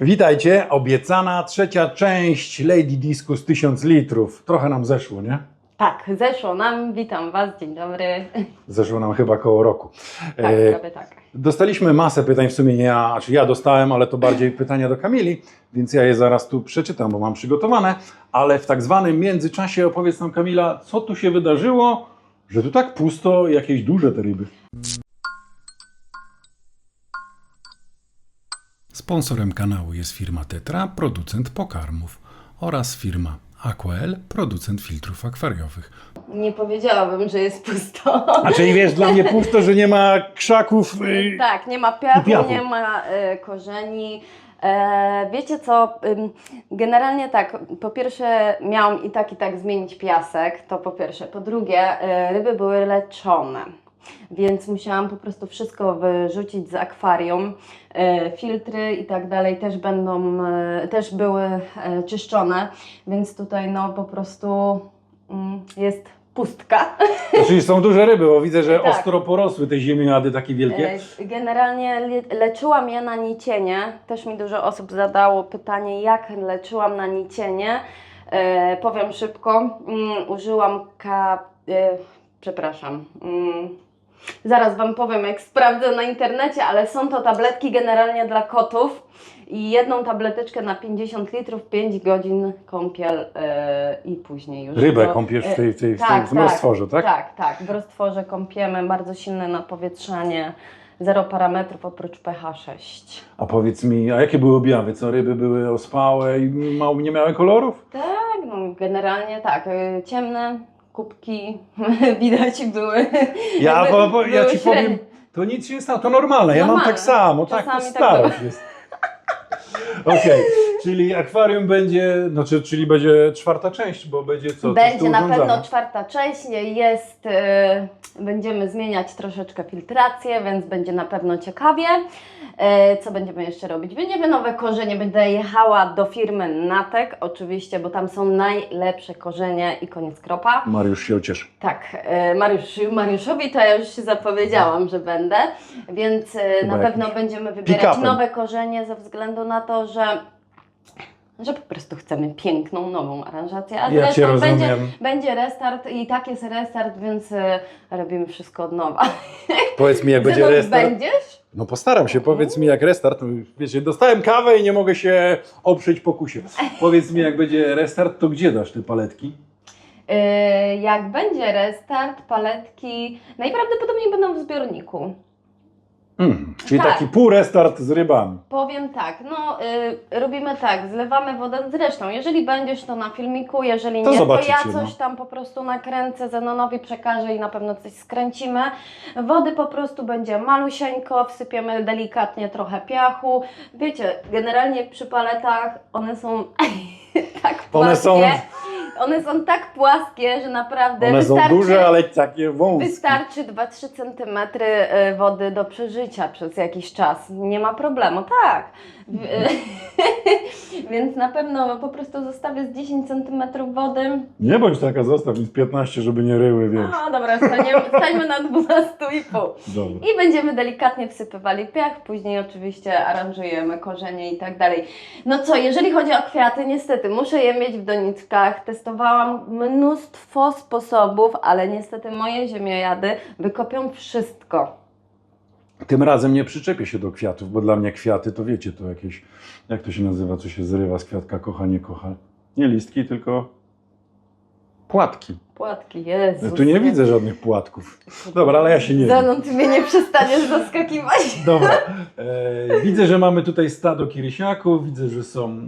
Witajcie, obiecana trzecia część Lady Disco z 1000 litrów. Trochę nam zeszło, nie? Tak, zeszło nam. Witam Was, dzień dobry. Zeszło nam chyba koło roku. Tak, E, prawie tak. Dostaliśmy masę pytań, w sumie nie ja, znaczy ja dostałem, ale to bardziej pytania do Kamili, więc ja je zaraz tu przeczytam, bo mam przygotowane. Ale w tak zwanym międzyczasie opowiedz nam Kamila, co tu się wydarzyło, że tu tak pusto, jakieś duże te ryby. Sponsorem kanału jest firma Tetra, producent pokarmów oraz firma Aquael, producent filtrów akwariowych. Nie powiedziałabym, że jest pusto. A czyli wiesz, dla mnie pusto, że nie ma krzaków. y, Tak, nie ma piachu, piachu. nie ma e, korzeni. E, wiecie co, ym, generalnie tak, po pierwsze miałam i tak i tak zmienić piasek, to po pierwsze. Po drugie, e, ryby były leczone, więc musiałam po prostu wszystko wyrzucić z akwarium. E, filtry i tak dalej też będą, e, też były e, czyszczone, więc tutaj no po prostu mm, jest pustka. Czyli są duże ryby, bo widzę, że Tak. ostro porosły te ziemioady takie wielkie. Generalnie le- leczyłam je na nicienie. Też mi dużo osób zadało pytanie, jak leczyłam na nicienie. E, powiem szybko. Mm, użyłam ka... E, przepraszam. Mm, zaraz Wam powiem, jak sprawdzę na internecie, ale są to tabletki generalnie dla kotów. I jedną tableteczkę na 50 litrów, 5 godzin kąpiel e, i później już. Rybę to- kąpiesz w, tej, w, tej, w, tak, tym, w roztworze, tak? Tak, tak. W roztworze kąpiemy, bardzo silne napowietrzanie, zero parametrów oprócz pH 6. A powiedz mi, a jakie były objawy? Co ryby były ospałe i mało nie miały kolorów? Tak, no generalnie tak. y, Ciemne kubki widać były. Ja, po, po, ja ci średnie. powiem, to nic się nie stało, to normalne, ja mam Normalne. tak samo, tak, to Czasami tak starość jest. Okej, czyli akwarium będzie, znaczy, czyli będzie czwarta część, bo będzie co? coś tu Będzie na pewno czwarta część, jest, y, będziemy zmieniać troszeczkę filtrację, więc będzie na pewno ciekawie. Y, co będziemy jeszcze robić? Będziemy nowe korzenie, będę jechała do firmy Natek, oczywiście, bo tam są najlepsze korzenie i koniec kropa. Mariusz się ucieszy. Tak, e, Mariusz, Mariuszowi to ja już się zapowiedziałam, że będę, więc e, Chyba na pewno będziemy wybierać nowe korzenie ze względu na to, że, że po prostu chcemy piękną, nową aranżację. A Ja zresztą będzie, będzie restart i tak jest restart, więc e, robimy wszystko od nowa. Powiedz mi, jak będzie restart. Będziesz? No postaram się, powiedz mi jak restart. No, Wiecie, dostałem kawę i nie mogę się oprzeć pokusie. Powiedz mi, jak będzie restart, to gdzie dasz te paletki? E, jak będzie restart, paletki najprawdopodobniej będą w zbiorniku. Mm, czyli Tak. taki pół restart z rybami. Powiem tak, no y, robimy tak, zlewamy wodę zresztą, jeżeli będziesz to na filmiku, jeżeli To nie, to zobaczycie, ja coś no. tam po prostu nakręcę, Zenonowi przekażę i na pewno coś skręcimy. Wody po prostu będzie malusieńko, wsypiemy delikatnie trochę piachu. Wiecie, generalnie przy paletach one są tak. One są- One są tak płaskie, że naprawdę One są duże, ale takie wąskie. Wystarczy 2-3 cm y, wody do przeżycia przez jakiś czas. Nie ma problemu, tak. Więc na pewno po prostu zostawię z 10 cm wody. Nie bądź taka, zostaw mi z 15, żeby nie ryły, wiesz. A dobra, staniemy, stańmy na 12,5. Dobra. I będziemy delikatnie wsypywali piach, później oczywiście aranżujemy korzenie i tak dalej. No co, jeżeli chodzi o kwiaty, niestety muszę je mieć w doniczkach. Testowałam mnóstwo sposobów, ale niestety moje ziemiojady wykopią wszystko. Tym razem nie przyczepię się do kwiatów, bo dla mnie kwiaty to wiecie, to jakieś, jak to się nazywa, co się zrywa z kwiatka, kocha, nie kocha. Nie listki, tylko płatki. Płatki, Jezus. Ja tu nie widzę żadnych płatków. Dobra, ale ja się nie. Zenon, ty mnie nie przestaniesz zaskakiwać. Dobra. E, widzę, że mamy tutaj stado kirysiaków, widzę, że są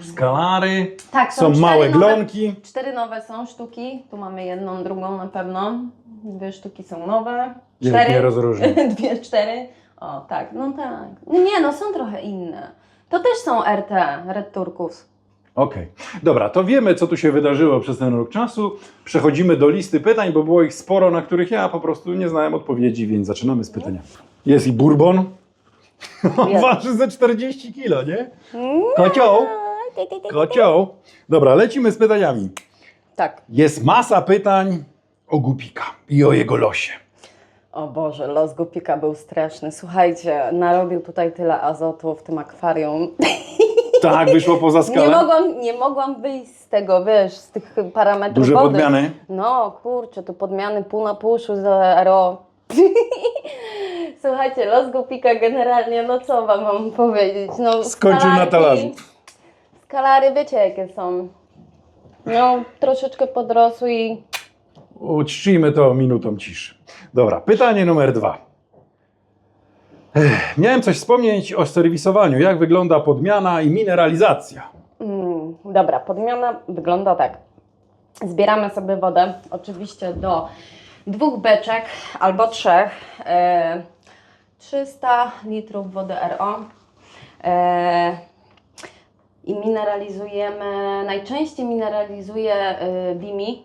skalary, Tak, są cztery małe nowe- glonki. Cztery nowe są sztuki. Tu mamy jedną, drugą na pewno. Dwie sztuki są nowe. Cztery. nie rozróżnię. Dwie, cztery. O, tak, no tak. Nie, no są trochę inne. To też są RT, Red Turkus. Okej. Dobra, to wiemy, co tu się wydarzyło przez ten rok czasu. Przechodzimy do listy pytań, bo było ich sporo, na których ja po prostu nie znałem odpowiedzi, więc zaczynamy z pytania. Jest i bourbon. Jest. Waży ze 40 kilo, nie? Kocioł. Kocioł. Dobra, lecimy z pytaniami. Tak. Jest masa pytań o Gupika i o jego losie. O Boże, los Gupika był straszny. Słuchajcie, narobił tutaj tyle azotu w tym akwarium. Tak, wyszło poza Nie skalę. mogłam, nie mogłam wyjść z tego, wiesz, z tych parametrów Duże wody. podmiany. No, kurczę, tu podmiany pół na pół szły za RO. Słuchajcie, los Gupika generalnie, no co wam mam powiedzieć? No, Skończył na skalarki- talarzu. Skalary wiecie jakie są. No, troszeczkę podrosły i Uczcijmy to minutą ciszy. Dobra, pytanie numer dwa. Ech, miałem coś wspomnieć o serwisowaniu. Jak wygląda podmiana i mineralizacja? Mm, dobra, podmiana wygląda tak. Zbieramy sobie wodę, oczywiście do dwóch beczek albo trzech. E, 300 litrów wody RO. E, I mineralizujemy, najczęściej mineralizuję e, Bimi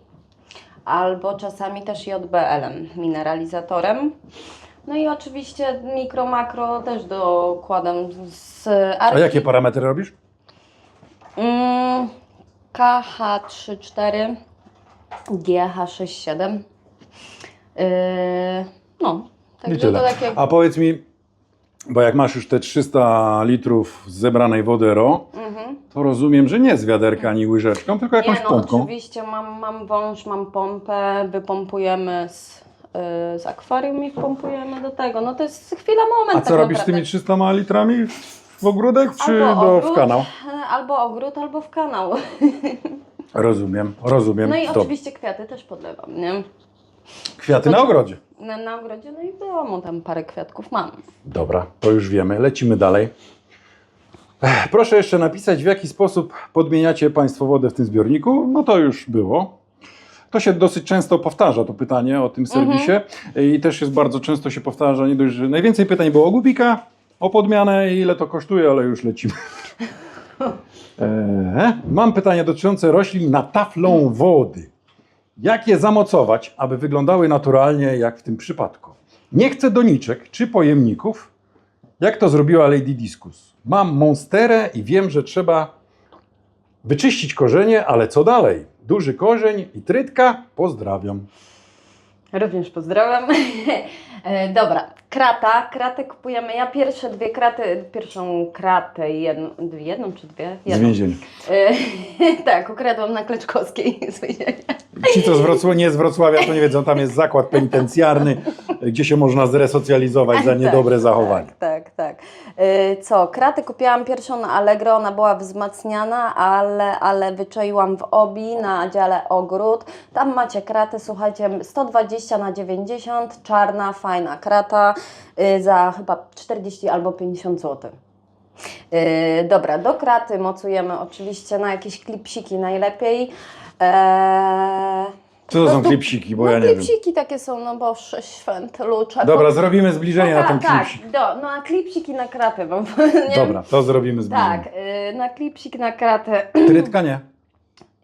albo czasami też JBL-em, mineralizatorem. No i oczywiście mikro, makro też dokładam z A jakie parametry robisz? Mm, KH34, GH67. Yy, no, I także tyle. to takie. A powiedz mi, bo jak masz już te 300 litrów zebranej wody RO, Mhm. to rozumiem, że nie z wiaderka ani łyżeczką, tylko jakąś Nie, no pompką. oczywiście mam, mam wąż, mam pompę, wypompujemy z, yy, z akwarium i wpompujemy do tego. No to jest chwila, moment. A co tak robisz z tymi 300 litrami? W ogródek czy Albo do, ogród, w kanał? e, Albo ogród, albo w kanał. Rozumiem, rozumiem. No i Dobrze. oczywiście kwiaty też podlewam, nie? Kwiaty na ogrodzie. Na, na ogrodzie, no i w domu tam parę kwiatków mam. Dobra, to już wiemy. Lecimy dalej. Proszę jeszcze napisać, w jaki sposób podmieniacie Państwo wodę w tym zbiorniku. No to już było. To się dosyć często powtarza, to pytanie o tym serwisie. I też jest bardzo często się powtarza, nie dość, że najwięcej pytań było o gubika, o podmianę i ile to kosztuje, ale już lecimy. Eee, mam pytanie dotyczące roślin na taflą wody. Jak je zamocować, aby wyglądały naturalnie, jak w tym przypadku? Nie chcę doniczek czy pojemników, jak to zrobiła Lady Discus. Mam monsterę i wiem, że trzeba wyczyścić korzenie, ale co dalej? Duży korzeń i trytka? Pozdrawiam. Również pozdrawiam. E, Dobra, krata. Kratę kupujemy. Ja pierwsze dwie kraty, pierwszą kratę, jedną, jedną czy dwie? Z Jedną. więzienia. E, tak, ukradłam na Kleczkowskiej z więzienia. Ci, co z Wrocławia, nie z Wrocławia, to nie wiedzą, tam jest zakład penitencjarny, gdzie się można zresocjalizować za niedobre zachowanie. Tak, tak, tak. E, Co, kratę kupiłam pierwszą na Allegro, ona była wzmacniana, ale, ale wyczaiłam w Obi na dziale ogród. Tam macie kratę, słuchajcie, 120 na 90, czarna, fajna krata y, za chyba 40 albo 50 zł. Yy, dobra, do kraty mocujemy oczywiście na jakieś klipsiki najlepiej. Eee, Co to po są klipsiki, bo no, ja nie wiem. klipsiki takie są, no bo święty lucze. Dobra, zrobimy zbliżenie na ten tak, klipsik. do, no a klipsiki na kratę wam? Dobra, to zrobimy zbliżenie. Tak, yy, na klipsik na kratę. Trytka nie.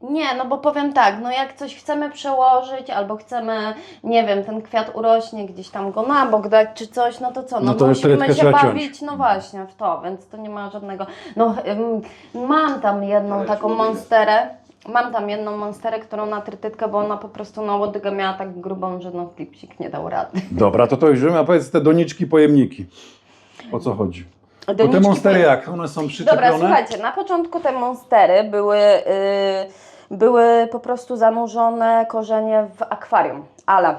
Nie, no bo powiem tak, no jak coś chcemy przełożyć, albo chcemy, nie wiem, ten kwiat urośnie, gdzieś tam go na bok dać, czy coś, no to co, no, No to już musimy się ciąć. bawić, no właśnie, w to, więc to nie ma żadnego, no mam tam jedną taką monsterę, mam tam jedną monsterę, którą na trytytkę, bo ona po prostu na łodygę miała tak grubą, że no klipsik nie dał rady. Dobra, to to już a powiedz te doniczki, pojemniki. O co chodzi? Bo te monstery jak? One są przyczepione? Dobra, słuchajcie, na początku te monstery były, y, były po prostu zanurzone korzenie w akwarium, ale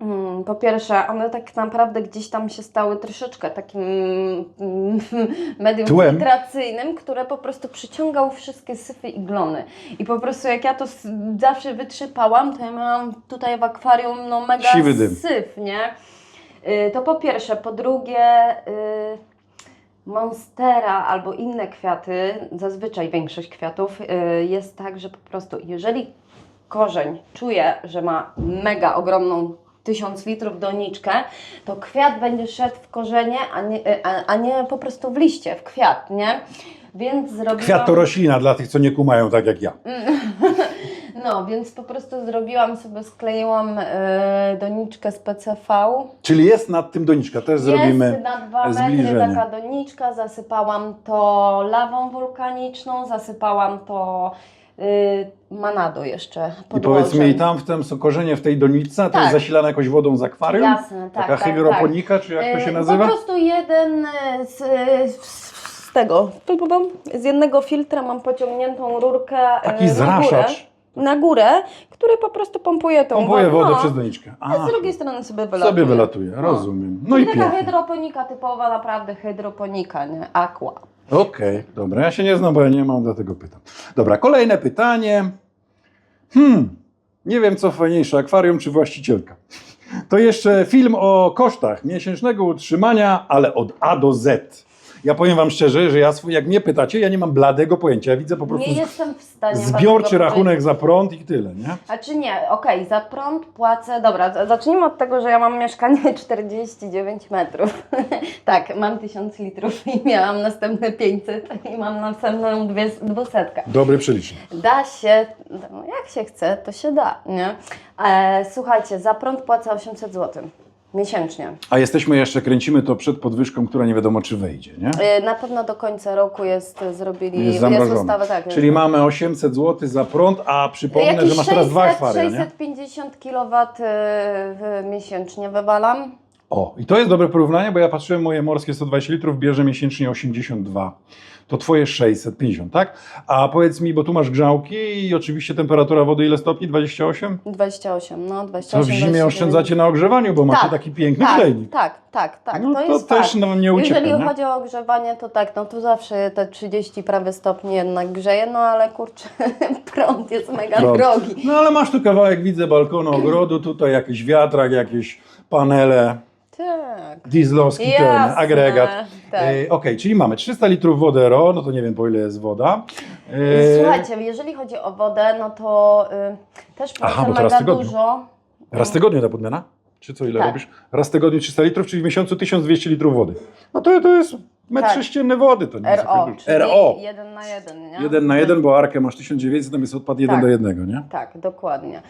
mm, po pierwsze, one tak naprawdę gdzieś tam się stały troszeczkę takim mm, medium Tłem. filtracyjnym, które po prostu przyciągało wszystkie syfy i glony. I po prostu jak ja to s- zawsze wytrzypałam, to ja miałam tutaj w akwarium no mega Siwy dym. syf, nie? Y, To po pierwsze. Po drugie, y, monstera albo inne kwiaty, zazwyczaj większość kwiatów y, jest tak, że po prostu jeżeli korzeń czuje, że ma mega ogromną 1000 litrów doniczkę, to kwiat będzie szedł w korzenie, a nie, y, a, a nie po prostu w liście, w kwiat, nie? Więc zrobiłam... Kwiat to roślina, dla tych, co nie kumają, tak jak ja. No, więc po prostu zrobiłam sobie, skleiłam y, doniczkę z PCV. Czyli jest nad tym doniczka, też zrobimy Jest na dwa metry zbliżenie. taka doniczka, zasypałam to lawą wulkaniczną, zasypałam to Y, Manado jeszcze I podłożem. powiedz mi, tam w tym są korzenie w tej doniczce, a to Tak. jest zasilane jakoś wodą z akwarium? Jasne, tak, Taka tak, hygroponika, czy jak to się Y, nazywa? Po prostu jeden y, z, z, z tego, tu, tu, tu, z jednego filtra mam pociągniętą rurkę y, Taki na górę, zraszacz. Na górę, który po prostu pompuje tą Pompuje wodę no, przez doniczkę. A z drugiej strony sobie wylatuje. sobie wylatuje, rozumiem. No I i taka pięknie. hydroponika typowa, naprawdę hydroponika, nie? Aqua. Okej, dobra, ja się nie znam, bo ja nie mam, dlatego pytam. Dobra, kolejne pytanie. Hmm, nie wiem co fajniejsze, akwarium czy właścicielka. To jeszcze film o kosztach miesięcznego utrzymania, ale od A do Z. Ja powiem wam szczerze, że ja swój, jak mnie pytacie, ja nie mam bladego pojęcia. Ja widzę po prostu Nie jestem w stanie zbiorczy tego rachunek za prąd i tyle, nie? A czy nie? Okej, za prąd płacę. Dobra, z- zacznijmy od tego, że ja mam mieszkanie 49 metrów. tak, mam 1000 litrów i miałam następne 500 i mam następną dwie, dwusetkę. Dobry przelicznik. Da się, no jak się chce, to się da, nie? E, słuchajcie, za prąd płacę 800 zł miesięcznie. A jesteśmy jeszcze, kręcimy to przed podwyżką, która nie wiadomo czy wejdzie, nie? E, na pewno do końca roku jest, zrobili, Jest jest, ustawa, tak. Czyli mamy 800 zł za prąd, a przypomnę, Jakieś że masz teraz dwa 600, nie? 650 kW miesięcznie wywalam. O, i to jest dobre porównanie, bo ja patrzyłem, moje morskie 120 litrów bierze miesięcznie 82. To twoje 650, tak? A powiedz mi, bo tu masz grzałki i oczywiście temperatura wody ile stopni? 28? 28, no Co 28. w zimie 29. oszczędzacie na ogrzewaniu, bo macie Tak, taki piękny tak, grzejnik. tak, tak, tak, No to, to jest też fakt. nam nie ucieka, Jeżeli nie? chodzi o ogrzewanie, to tak, no to zawsze te 30 prawie stopni jednak grzeje, no ale kurczę, prąd jest mega Prąd. drogi. No ale masz tu kawałek, widzę, balkonu, ogrodu, tutaj jakiś wiatrak, jakieś panele, Tak. dieslowski ten Jasne, agregat. tak. E, Okej, czyli mamy 300 litrów wody RO, no to nie wiem po ile jest woda. E, Słuchajcie, jeżeli chodzi o wodę, no to y, też Aha, płacę bo to raz w mega tygodniu. dużo. Raz w tygodniu ta podmiana? Czy co, ile Tak. robisz? Raz w tygodniu 300 litrów, czyli w miesiącu 1200 litrów wody. No to, to jest metr Tak. sześcienny wody. To nie jest RO, jakoś- czyli RO. jeden na jeden, nie? Jeden na jeden, bo arkę masz 1900, tam jest odpad jeden Tak. do jednego, nie? Tak, dokładnie.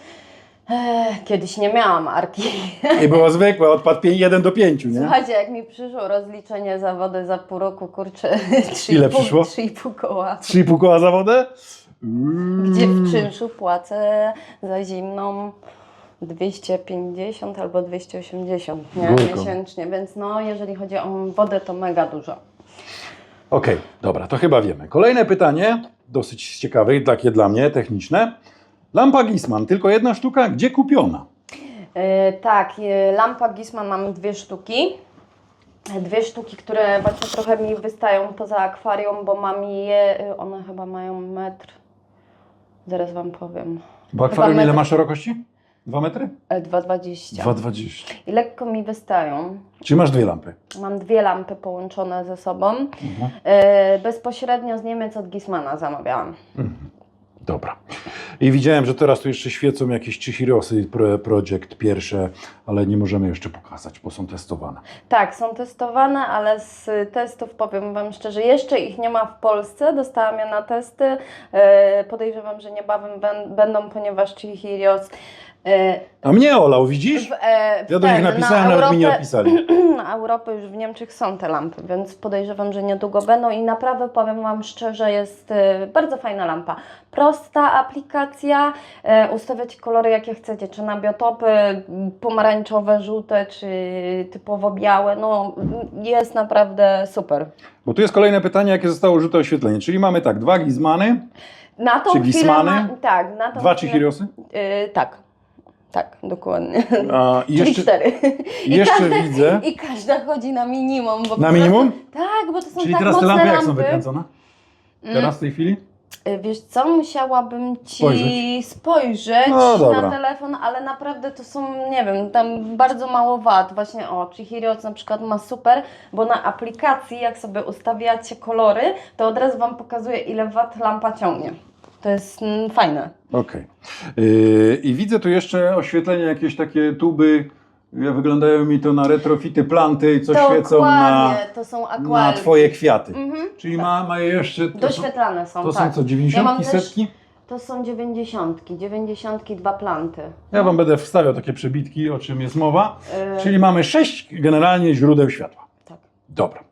Kiedyś nie miałam arki. I było zwykłe, odpad 1 do 5, nie? Słuchajcie, jak mi przyszło rozliczenie za wodę za pół roku, kurczę, 3,5 Ile przyszło? 3,5 koła. 3,5 koła za wodę? Gdzie w czynszu płacę za zimną 250 albo 280 nie? Miesięcznie, więc no jeżeli chodzi o wodę to mega dużo. Okej, dobra, to chyba wiemy. Kolejne pytanie, dosyć ciekawe i takie dla mnie, techniczne. Lampa Gisman, tylko jedna sztuka, gdzie kupiona? E, tak, e, lampa Gisman mam dwie sztuki. Dwie sztuki, które właśnie trochę mi wystają poza akwarium, bo mam je, e, one chyba mają metr, zaraz Wam powiem, Bo akwarium ile metr. ma szerokości? 2 metry? e, 2,20. 2,20. I lekko mi wystają. Czy masz dwie lampy? Mam dwie lampy połączone ze sobą. Mhm. E, bezpośrednio z Niemiec od Gismana zamawiałam. Dobra. I widziałem, że teraz tu jeszcze świecą jakieś Chihirosy Pro- Project pierwsze, ale nie możemy jeszcze pokazać, bo są testowane. Tak, są testowane, ale z testów powiem Wam szczerze, jeszcze ich nie ma w Polsce. Dostałam je na testy. E, podejrzewam, że niebawem będą, ponieważ Chihirios A mnie olał, widzisz? w, e, w Ja do nich ten, napisałem, na nawet mi nie odpisali. na Europę już w Niemczech są te lampy, więc podejrzewam, że niedługo będą i naprawdę powiem Wam szczerze, jest e, bardzo fajna lampa. Prosta aplikacja, e, ustawiać kolory jakie chcecie, czy na biotopy pomarańczowe, żółte, czy typowo białe, no jest naprawdę super. Bo tu jest kolejne pytanie, jakie zostało użyte oświetlenie. Czyli mamy tak, dwa Gizmany, Na tą Czy chwilę ma, tak, na tą dwa chwilę- Chihirosy, e, tak, tak, dokładnie. a i Czyli jeszcze, cztery. i jeszcze widzę, I każda chodzi na minimum. Bo na prostu- minimum? Tak, bo to są Czyli tak teraz te mocne lampy jak są wykręcone? Teraz w tej chwili? Y, Wiesz co, musiałabym Ci Spojrzeć. spojrzeć, No, dobra. na telefon, ale naprawdę to są, nie wiem, tam bardzo mało wad. Właśnie o, Chihirios na przykład ma super, bo na aplikacji jak sobie ustawiacie kolory, to od razu Wam pokazuje ile wad lampa ciągnie. To jest mm, fajne. Okej. Yy, I widzę tu jeszcze oświetlenie, jakieś takie tuby, ja wyglądają mi to na retrofity planty, co świecą na, Dokładnie, to są na twoje kwiaty. Mhm. Czyli ma, ma je jeszcze... To są, Doświetlane są, to tak. są co, Ja 90 mam też- setki? To są dziewięćdziesiątki, dziewięćdziesiątki, dwa planty. Ja Wam będę wstawiał takie przebitki, o czym jest mowa. Yy, Czyli mamy sześć generalnie źródeł światła. Tak. Dobra.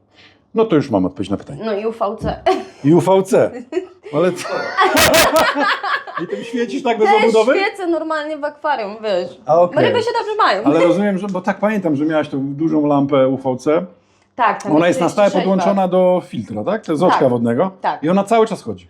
No to już mam odpowiedź na pytanie. No i UVC. I UVC. Ale co? I tym świecisz tak bez Też obudowy? świecę normalnie w akwarium, wiesz. A, okej. Ryby się dobrze mają. Ale rozumiem, że, bo tak pamiętam, że miałaś tą dużą lampę UVC. Tak, tam Ona jest na stałe 36 podłączona do filtra, tak? To jest z oczka Tak. wodnego. Tak. I ona cały czas chodzi.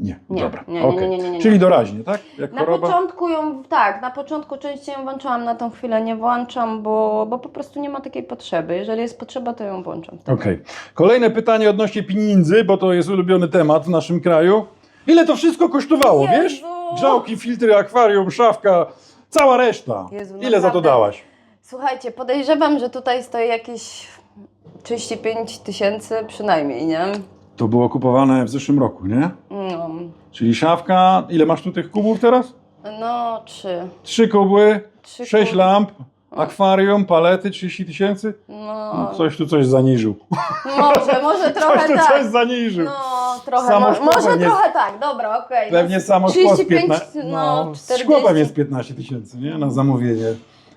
Nie. Nie, dobra. nie, nie, okej. nie, nie, nie. Czyli doraźnie, tak? Jak Na choroba. początku ją, tak, na początku częściej ją włączałam, na tą chwilę nie włączam, bo, bo po prostu nie ma takiej potrzeby. Jeżeli jest potrzeba, to ją włączam. Okej. Kolejne pytanie odnośnie pieniędzy, bo to jest ulubiony temat w naszym kraju. Ile to wszystko kosztowało, Jezu! wiesz? Grzałki, filtry, akwarium, szafka, cała reszta. Jezu, Ile za to naprawdę. dałaś? Słuchajcie, podejrzewam, że tutaj stoi jakieś 35 tysięcy przynajmniej, nie? To było kupowane w zeszłym roku, nie? No, Czyli szafka, ile masz tu tych kubów teraz? no trzy. Trzy kubły, Trzy sześć kuby. lamp, akwarium, palety, 30 tysięcy. No, Coś tu coś zaniżył. może, może trochę tu tak. coś zaniżył. No, trochę, Samo mo- szkło może pewnie- trochę tak, dobra, okej. Pewnie no, samo szkło z 35, 15, no, no, 40. szkło pewnie z 15 tysięcy, nie? Na zamówienie.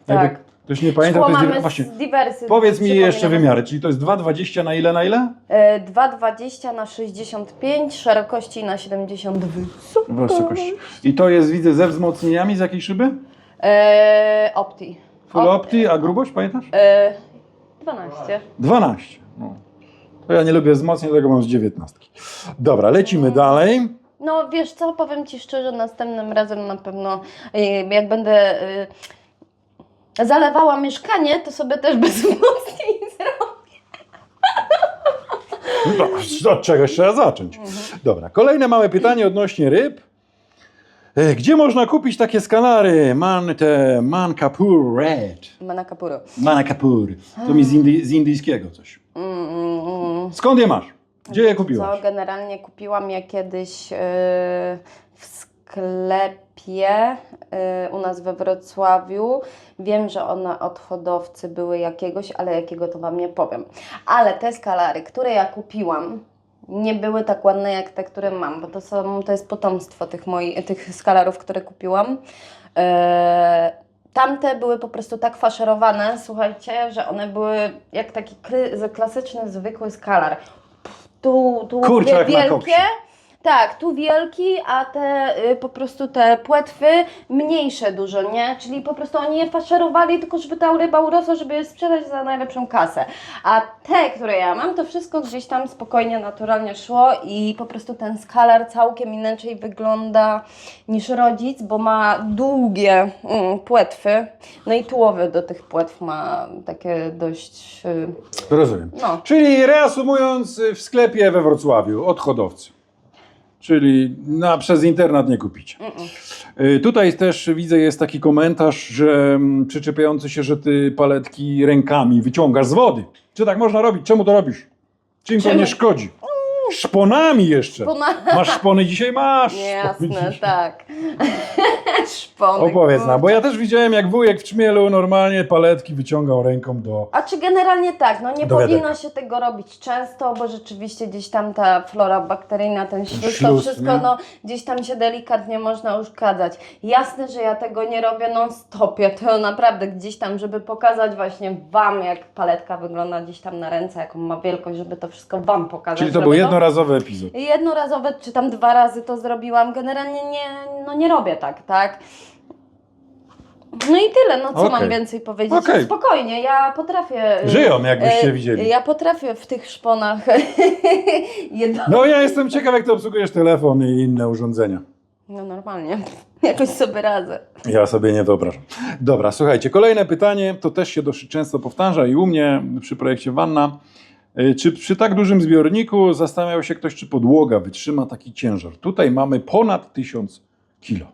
Tak. Ktoś nie pamiętał, Szkło to jest mamy właśnie. z diversy. Powiedz mi jeszcze przypominam. wymiary, czyli to jest 2,20 na ile na ile? E, 2,20 na 65, szerokości na 72. Super. Wysokości. I to jest, widzę, ze wzmocnieniami z jakiej szyby? E, Opti. Full Op- opti, a grubość pamiętasz? E, 12. 12. No. To ja nie lubię wzmocnień, dlatego mam z 19. Dobra, lecimy dalej. No wiesz co, powiem Ci szczerze, następnym razem na pewno e, jak będę e, zalewała mieszkanie, to sobie też bez wzmocnień zrobię. No, od czegoś trzeba zacząć. Dobra, kolejne małe pytanie odnośnie ryb. E, Gdzie można kupić takie skanary? Man, te Mankapur Red. Manakapuro. Mankapur. To mi z, indy, z indyjskiego coś. Mm, mm, mm. Skąd je masz? Gdzie je Co, kupiłaś? generalnie kupiłam je kiedyś yy, w sklepie yy, u nas we Wrocławiu. Wiem, że one od hodowcy były jakiegoś, ale jakiego to Wam nie powiem. Ale te skalary, które ja kupiłam, nie były tak ładne jak te, które mam, bo to, są, to jest potomstwo tych, moich, tych skalarów, które kupiłam. Yy, Tamte były po prostu tak faszerowane, słuchajcie, że one były jak taki klasyczny, zwykły skalar. Tu, tu Kurczę, wielkie. Tak, tu wielki, a te y, po prostu te płetwy mniejsze dużo, nie? Czyli po prostu oni je faszerowali tylko, żeby ta ryba urosła, żeby je sprzedać za najlepszą kasę. A te, które ja mam, to wszystko gdzieś tam spokojnie, naturalnie szło i po prostu ten skalar całkiem inaczej wygląda niż rodzic, bo ma długie mm, płetwy, no i tułowy do tych płetw ma takie dość, y, Rozumiem. no, Czyli reasumując, y, w sklepie we Wrocławiu od hodowcy. Czyli na, przez internet nie kupicie. Y, Tutaj też widzę jest taki komentarz, że mm, przyczepiający się, że ty paletki rękami wyciągasz z wody. Czy tak można robić? Czemu to robisz? Czym to Czemu? nie szkodzi? Szponami jeszcze. Szpona- Masz szpony dzisiaj? Masz. szpony Jasne, dzisiaj. tak. Szponek. Opowiedz nam, bo ja też widziałem jak wujek w Czmielu normalnie paletki wyciągał ręką do... A czy generalnie tak, no nie Do powinno się tego robić często, bo rzeczywiście gdzieś tam ta flora bakteryjna, ten śluz, to Śluz, wszystko, nie? no gdzieś tam się delikatnie można uszkadzać. Jasne, że ja tego nie robię non stopie, to naprawdę gdzieś tam, żeby pokazać właśnie Wam, jak paletka wygląda gdzieś tam na ręce, jaką ma wielkość, żeby to wszystko Wam pokazać. Czyli to żeby był jednorazowy epizod. Jednorazowe, czy tam dwa razy to zrobiłam. Generalnie nie, no nie robię tak, tak? No i tyle, no co Okej. mam więcej powiedzieć? Okej. Spokojnie, ja potrafię. Żyją, jakbyście y, widzieli. Ja potrafię w tych szponach jedno. No ja jestem ciekaw jak ty obsługujesz telefon i inne urządzenia. No normalnie, jakoś sobie radzę. Ja sobie nie wyobrażam. Dobra, słuchajcie, kolejne pytanie, to też się dosyć często powtarza i u mnie przy projekcie Wanna. Y, Czy przy tak dużym zbiorniku zastanawiał się ktoś, czy podłoga wytrzyma taki ciężar? Tutaj mamy ponad 1000 kilo.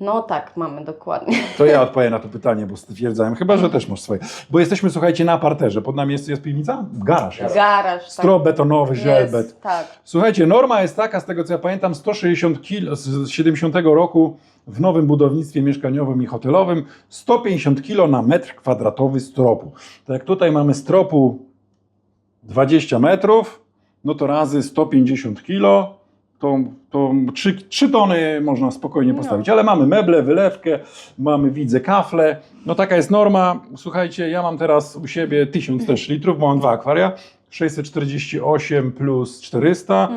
No tak, mamy dokładnie. To ja odpowiem na to pytanie, bo stwierdzałem, chyba że też masz swoje. Bo jesteśmy, słuchajcie, na parterze. Pod nami jest, jest piwnica? Garaż jest. Garaż. tak. Strop betonowy, żelbet. Jest, tak. Słuchajcie, norma jest taka, z tego co ja pamiętam, 160 kg z 70 roku w nowym budownictwie mieszkaniowym i hotelowym, 150 kg na metr kwadratowy stropu. Tak jak tutaj mamy stropu 20 metrów, no to razy 150 kg, to, to 3, 3 tony można spokojnie No. postawić. Ale mamy meble, wylewkę, mamy widzę kafle. No taka jest norma. Słuchajcie, ja mam teraz u siebie 1000 też litrów, bo mam dwa akwaria. 648 plus 400,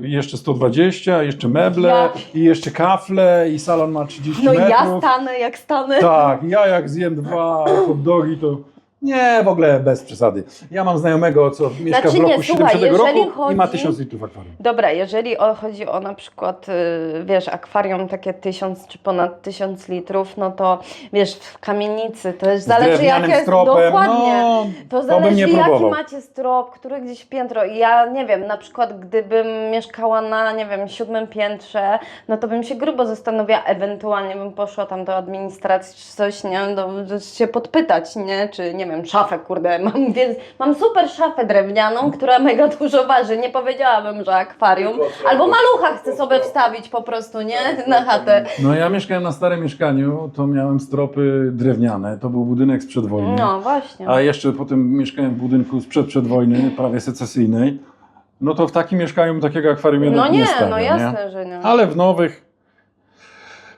jeszcze 120, jeszcze meble, Ja- i jeszcze kafle, i salon ma 30 No metrów. ja stanę jak stanę. Tak, ja jak zjem dwa hot dogi, to nie, w ogóle bez przesady. Ja mam znajomego, co mieszka Znaczy w bloku nie, słuchaj, 70 roku jeżeli i ma chodzi- 1000 litrów akwarium. Dobra, jeżeli o, chodzi o na przykład, y, wiesz, akwarium takie tysiąc czy ponad tysiąc litrów, no to wiesz, w kamienicy to Z zależy drewnianym jakie... stropem, Dokładnie. no, To to zależy bym nie jaki próbował. macie strop, który gdzieś piętro. I ja nie wiem, na przykład gdybym mieszkała na, nie wiem, siódmym piętrze, no to bym się grubo zastanowiła, ewentualnie bym poszła tam do administracji czy coś, nie, do, do się podpytać, nie, czy nie wiem, szafę, kurde, mam, więc mam super szafę drewnianą, która mega dużo waży, nie powiedziałabym, że akwarium, albo malucha chcę sobie wstawić po prostu, nie, na chatę. No ja mieszkałem na starym mieszkaniu, to miałem stropy drewniane, to był budynek sprzed wojny. No właśnie. A jeszcze potem mieszkałem w budynku sprzed przedwojny, prawie secesyjnej. No to w takim mieszkaniu takiego akwarium jednak No nie, stawiam, no nie? jasne, że nie. Ale w nowych,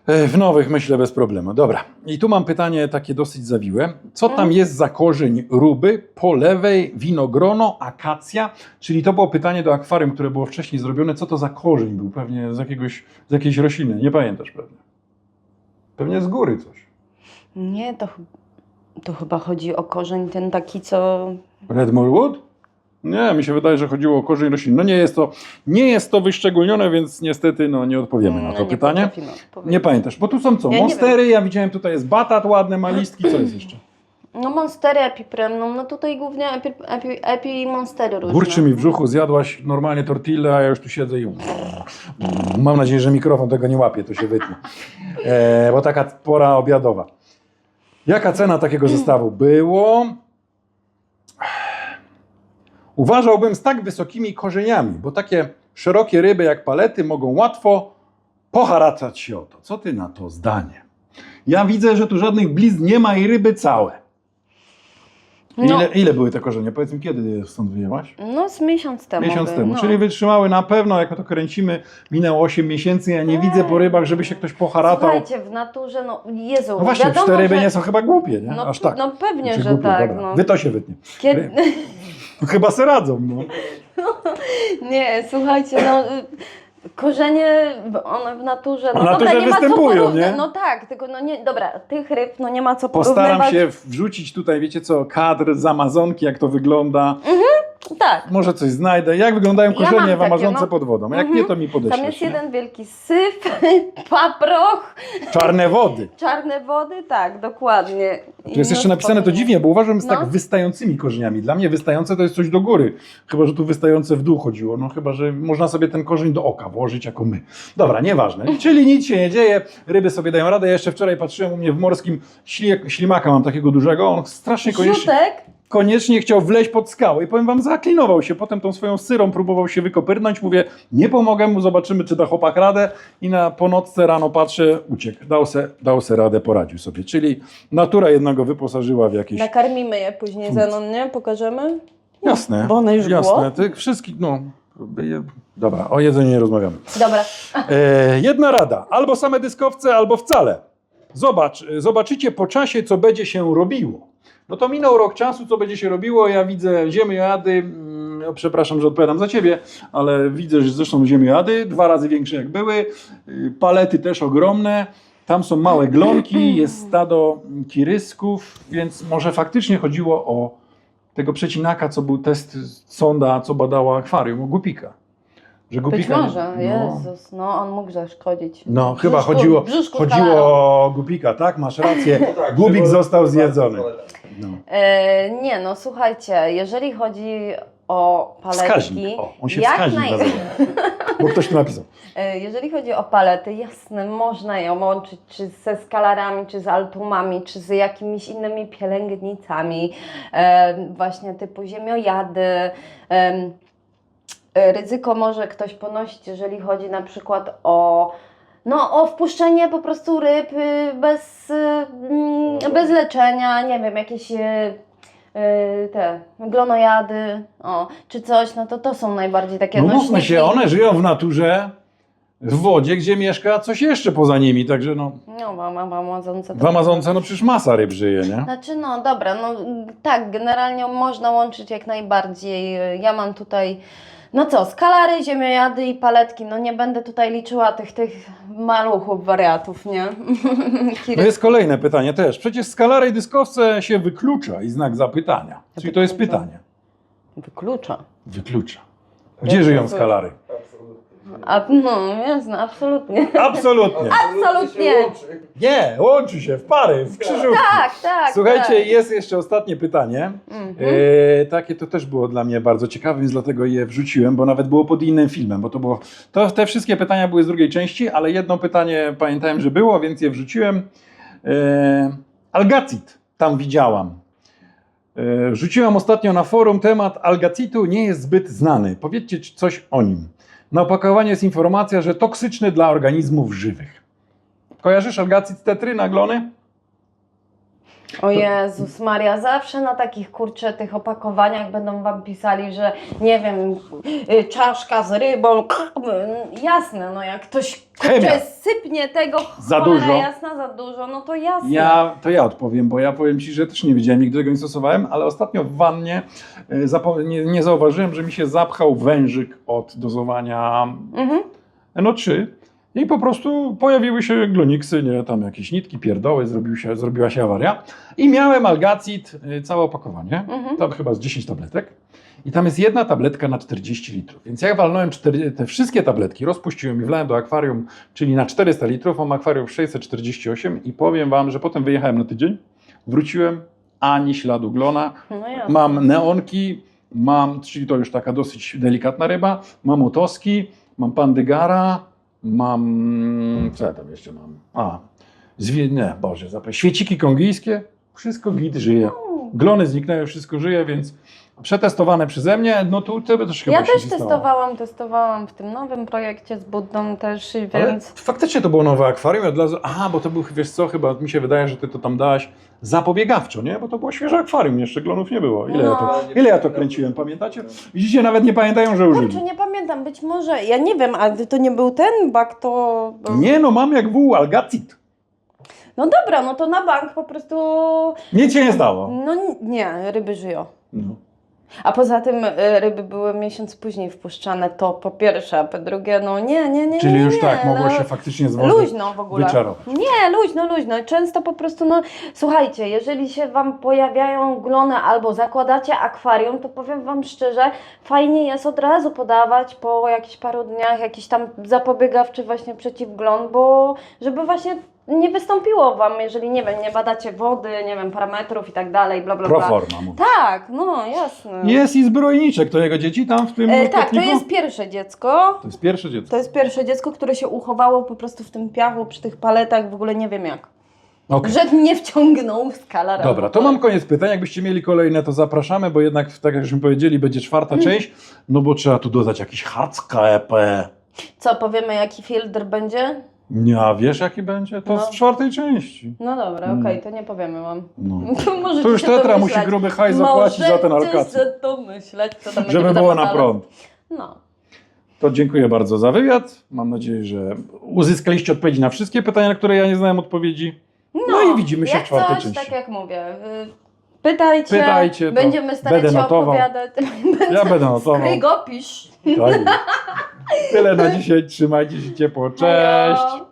w nowych myślę bez problemu. Dobra, i tu mam pytanie takie dosyć zawiłe. Co tam jest za korzeń ruby po lewej, winogrono, akacja? Czyli to było pytanie do akwarium, które było wcześniej zrobione. Co to za korzeń był? Pewnie z, jakiegoś, z jakiejś rośliny, nie pamiętasz pewnie. Pewnie z góry coś. Nie, to, ch- to chyba chodzi o korzeń ten taki, co... Redmore Wood? Nie, mi się wydaje, że chodziło o korzeń rośliny. No nie jest to, nie jest to wyszczególnione, więc niestety no, nie odpowiemy na No, to nie pytanie. potrafimy odpowiedzieć. Nie pamiętasz, bo tu są co? Ja nie Monstery, ja widziałem tutaj jest batat ładny, ma listki, co jest jeszcze? No monstery epipremną, no tutaj głównie epi, epi, epi monstery różne. Burczy mi w brzuchu, zjadłaś normalnie tortillę, a ja już tu siedzę i... Mam nadzieję, że mikrofon tego nie łapie, to się wytnie. E, bo taka pora obiadowa. Jaka cena takiego zestawu? Było... Uważałbym z tak wysokimi korzeniami, bo takie szerokie ryby jak palety mogą łatwo poharacać się o to. Co ty na to zdanie? Ja widzę, że tu żadnych blizn nie ma i ryby całe. No. Ile, ile były te korzenie? Powiedz mi, kiedy je stąd wyjęłaś? No z miesiąc temu. Miesiąc by, temu. no. Czyli wytrzymały na pewno, jak to kręcimy, minęło 8 miesięcy. Ja nie widzę po rybach, żeby się ktoś poharatał. Słuchajcie, w naturze, no Jezu, No właśnie, wiadomo, cztery ryby że... nie są chyba głupie, nie? No, Aż tak. no pewnie, Znaczy że głupie, tak. No. Wy to się wytnie. Kiedy... No, chyba se radzą, no. Nie, słuchajcie, no... y, Korzenie, one w naturze, no W naturze dobra, nie ma co występują, porównać. nie? No tak, tylko no nie, dobra, tych ryb no nie ma co Postaram porównywać. się wrzucić tutaj, wiecie co, kadr z Amazonki, jak to wygląda. Tak, Może coś znajdę. Jak wyglądają Ja korzenie mam w takie, Amazonce no. pod wodą? Jak Mhm. nie, to mi podeślesz. tam jest nie? jeden wielki syf, paproch, Czarne wody. czarne wody, tak, dokładnie. Tu jest jeszcze napisane to dziwnie, bo uważam z No. tak wystającymi korzeniami. Dla mnie wystające to jest coś do góry. Chyba, że tu wystające w dół chodziło. No chyba, że można sobie ten korzeń do oka włożyć jako my. Dobra, nieważne. Czyli nic się nie dzieje. Ryby sobie dają radę. Ja jeszcze wczoraj patrzyłem u mnie w morskim śli- ślimaka mam takiego dużego. On strasznie koniecznie, Rzutek, koniecznie chciał wleźć pod skałę i powiem wam, zaklinował się. Potem tą swoją syrą próbował się wykopyrnąć. Mówię, nie pomogę mu, zobaczymy, czy da chłopak radę. I na ponocce rano patrzę, uciekł. Dał se, dał se radę, poradził sobie. Czyli natura jednego wyposażyła w jakieś... nakarmimy je później. Zenon, nie? Pokażemy? Jasne. Bo one już Jasne. było? Tych wszystkich, no... Dobra, o jedzeniu nie rozmawiamy. Dobra. E, jedna rada. Albo same dyskowce, albo wcale. Zobacz, e, zobaczycie po czasie, co będzie się robiło. No to minął rok czasu, co będzie się robiło. Ja widzę ziemiojady, mm, no przepraszam, że odpowiadam za ciebie, ale widzę, że zresztą ziemiojady, dwa razy większe jak były, y, palety też ogromne. Tam są małe glonki, jest stado kirysków, więc może faktycznie chodziło o tego przecinaka, co był test sonda, co badała akwarium, o gupika. Że Być gupika, może, no, Jezus, no on mógł zaszkodzić. no, chyba brzuszku- chodziło, brzuszku chodziło o gupika, tak? Masz rację. Tak, Gubik żeby- został zjedzony. No. E, nie, no słuchajcie, jeżeli chodzi o paletki, Wskaźnik. O, on się jak wskaźnik naj... nazywa. Bo ktoś tu napisał. E, Jeżeli chodzi o palety, jasne, można je łączyć czy ze skalarami, czy z altumami, czy z jakimiś innymi pielęgnicami, e, właśnie typu ziemiojady. em, e, ryzyko może ktoś ponosić, jeżeli chodzi na przykład o no, o wpuszczenie po prostu ryb y, bez, y, mm, bez leczenia, nie wiem, jakieś y, y, te glonojady, o, czy coś, no to to są najbardziej takie No mówmy się, one żyją w naturze. w wodzie, gdzie mieszka coś jeszcze poza nimi, także no No, w, Ama- w Amazonce. w Amazonce no przecież masa ryb żyje, nie? Znaczy, no dobra, no tak, generalnie można łączyć jak najbardziej. Ja mam tutaj, no co, skalary, ziemiojady i paletki. No nie będę tutaj liczyła tych, tych maluchów, wariatów, nie? No jest kolejne pytanie też. Przecież skalary i dyskowce się wyklucza i znak zapytania. Czyli to jest pytanie. Wyklucza. Wyklucza. Gdzie żyją skalary? A, no, jasne, absolutnie. Absolutnie. Absolutnie. Nie, łączy się w pary, w krzyżówki. Tak, tak. Słuchajcie, tak. jest jeszcze ostatnie pytanie. Mhm. E, takie to też było dla mnie bardzo ciekawe, więc dlatego je wrzuciłem, bo nawet było pod innym filmem, bo to było. To, te wszystkie pytania były z drugiej części, ale jedno pytanie pamiętałem, że było, więc je wrzuciłem. E, Algacit tam widziałam. E, Rzuciłam ostatnio na forum temat algacitu nie jest zbyt znany. Powiedzcie coś o nim. Na opakowaniu jest informacja, że toksyczny dla organizmów żywych. Kojarzysz algacit tetry na glony? O Jezus Maria, zawsze na takich kurczę tych opakowaniach będą wam pisali, że nie wiem, y, czaszka z rybą. Jasne, no jak ktoś Chemia. kurczę sypnie tego Za cholera dużo. jasna za dużo, no to jasne. Ja, to ja odpowiem, bo ja powiem Ci, że też nie wiedziałem, nigdy tego nie stosowałem, ale ostatnio w wannie zapo- nie, nie zauważyłem, że mi się zapchał wężyk od dozowania Mhm. NO3 i po prostu pojawiły się gloniksy, nie, tam jakieś nitki, pierdoły, zrobił się, zrobiła się awaria. I miałem algacit, e, całe opakowanie, Mhm. tam chyba z 10 tabletek. I tam jest jedna tabletka na 40 litrów, więc jak walnąłem cztery, te wszystkie tabletki, rozpuściłem i wlałem do akwarium, czyli na 400 litrów, mam akwarium 648 i powiem Wam, że potem wyjechałem na tydzień, wróciłem, ani śladu glona, No mam neonki, mam, czyli to już taka dosyć delikatna ryba, mam otoski, mam pandygara, mam, co ja tam jeszcze mam? A, zwie, nie, Boże, zapomnę, świeciki kongijskie, wszystko git żyje. Glony zniknęły, wszystko żyje, więc przetestowane przeze mnie, no tu tebe też chyba Ja się też nie stało. testowałam, testowałam w tym nowym projekcie z Buddą też, Ale więc faktycznie to było nowe akwarium, i od razu, aha, bo to był, wiesz co, chyba mi się wydaje, że ty to tam dałaś zapobiegawczo, nie? Bo to było świeże akwarium, jeszcze glonów nie było. Ile, ja, to, No. ile ja to kręciłem, pamiętacie? Widzicie, nawet nie pamiętają, że użyli. Kurczę, nie pamiętam, być może, ja nie wiem, ale to nie był ten bak, to... Nie, no mam jak wół, algacit. No dobra, no to na bank po prostu... Nic się nie stało. No nie, ryby żyją. No. A poza tym y, ryby były miesiąc później wpuszczane, to po pierwsze, a po drugie, no nie, nie, nie, Czyli nie, już nie, tak, mogło no, się faktycznie z Luźno w ogóle. wyczarować. Nie, luźno, luźno. Często po prostu, no słuchajcie, jeżeli się Wam pojawiają glony albo zakładacie akwarium, to powiem Wam szczerze, fajnie jest od razu podawać po jakichś paru dniach jakiś tam zapobiegawczy właśnie przeciwglon, bo żeby właśnie nie wystąpiło Wam, jeżeli nie wiem, nie badacie wody, nie wiem, parametrów i tak dalej, bla bla bla. Proforma. mówię. Tak, no jasne. Jest i zbrojniczek, to jego dzieci tam w tym E, tak, to jest pierwsze dziecko. To jest pierwsze dziecko. To jest pierwsze dziecko, które się uchowało po prostu w tym piachu, przy tych paletach, w ogóle nie wiem jak. Okej. Że nie wciągnął skala Dobra, to mam koniec pytań. Jakbyście mieli kolejne, to zapraszamy, bo jednak, tak jakśmy powiedzieli, będzie czwarta Mhm. część, no bo trzeba tu dodać jakiś hardskep. Co, powiemy jaki filtr będzie? Nie, a wiesz jaki będzie? To No. z czwartej części. No dobra, Mm. okej, to nie powiemy wam. No. To, możecie To już się tetra musi gruby hajs zapłacić za ten Możecie alkacy, się domyślać, co tam będzie żeby było na prąd. No. To dziękuję bardzo za wywiad. Mam nadzieję, że uzyskaliście odpowiedzi na wszystkie pytania, na które ja nie znałem odpowiedzi. No, i widzimy się jak w czwartej coś, części. tak jak mówię. y, Pytajcie, Pytajcie, to będziemy starać będę się notował. opowiadać. Ja będę notował. Krygopisz. Tak. Tyle na dzisiaj. Trzymajcie się ciepło. Cześć.